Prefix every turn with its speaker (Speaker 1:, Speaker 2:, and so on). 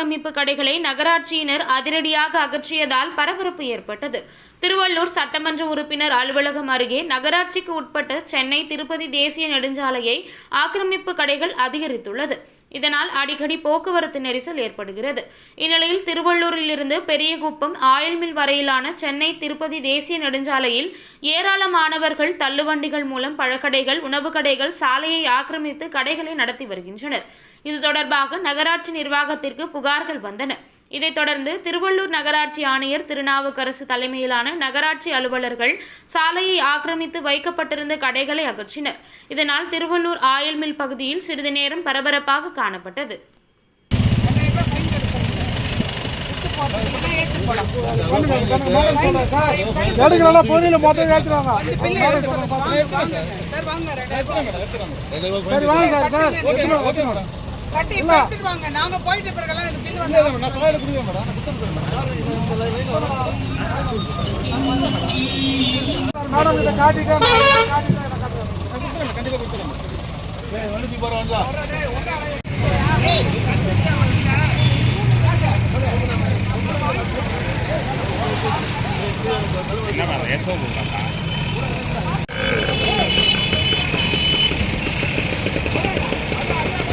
Speaker 1: ஆக்கிரமிப்பு கடைகளை நகராட்சியினர் அதிரடியாக அகற்றியதால் பரபரப்பு ஏற்பட்டது. திருவள்ளூர் சட்டமன்ற உறுப்பினர் அலுவலகம் அருகே நகராட்சிக்கு உட்பட்ட சென்னை திருப்பதி தேசிய நெடுஞ்சாலையை ஆக்கிரமிப்பு கடைகள் அதிகரித்துள்ளது. இதனால் அடிக்கடி போக்குவரத்து நெரிசல் ஏற்படுகிறது. இந்நிலையில் திருவள்ளூரிலிருந்து பெரியகுப்பம் ஆயில் மில் வரையிலான சென்னை திருப்பதி தேசிய நெடுஞ்சாலையில் ஏராளமானவர்கள் தள்ளுவண்டிகள் மூலம் பழக்கடைகள் உணவு கடைகள் சாலையை ஆக்கிரமித்து கடைகளை நடத்தி வருகின்றனர். இது தொடர்பாக நகராட்சி நிர்வாகத்திற்கு புகார்கள் வந்தன. இதைத் தொடர்ந்து திருவள்ளூர் நகராட்சி ஆணையர் திருநாவுக்கரசு தலைமையிலான நகராட்சி அலுவலர்கள் சாலையை ஆக்கிரமித்து வைக்கப்பட்டிருந்த கடைகளை அகற்றினர். இதனால் திருவள்ளூர் ஆயில் மில் பகுதியில் சிறிது நேரம் பரபரப்பாக காணப்பட்டது.
Speaker 2: எடுக்கலாம் மொத்தம்
Speaker 3: சார் வாங்க.
Speaker 2: சரி. சார்.
Speaker 3: கட்டி எடுத்துட்டு வாங்க. நாங்க பிறகு எல்லாம் இந்த பில் வந்து
Speaker 2: நான் சாலை கொடுங்க மேடம்.
Speaker 4: கண்டிப்பா கொடுத்துறேன் ஏய்